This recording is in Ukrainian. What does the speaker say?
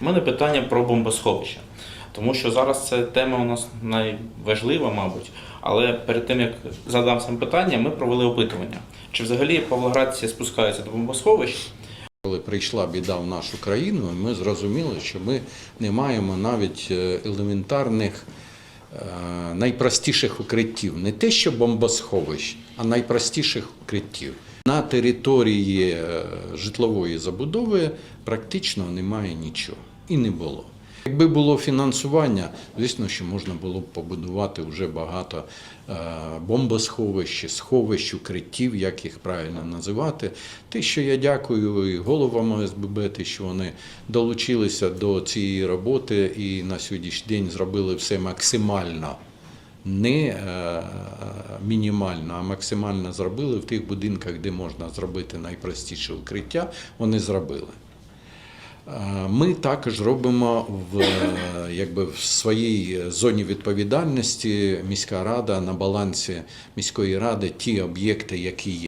У мене питання про бомбосховище, тому що зараз ця тема у нас найважлива, мабуть. Але перед тим як задам сам питання, ми провели опитування. Чи взагалі павлоградці спускаються до бомбосховищ? Коли прийшла біда в нашу країну, ми зрозуміли, що ми не маємо навіть е, елементарних, найпростіших укриттів. Не те, що бомбосховищ, а найпростіших укриттів. На території е, житлової забудови практично немає нічого і не було. Якби було фінансування, звісно, що можна було б побудувати вже багато е, бомбосховищ, сховищ, укриттів, як їх правильно називати. Те, що я дякую і головам ОСББ, те, що вони долучилися до цієї роботи і на сьогоднішній день зробили все максимально. Не е, мінімально, а максимально зробили в тих будинках, де можна зробити найпростіше укриття, вони зробили. Ми також робимо в, е, якби, в своїй зоні відповідальності міська рада на балансі міської ради ті об'єкти, які є.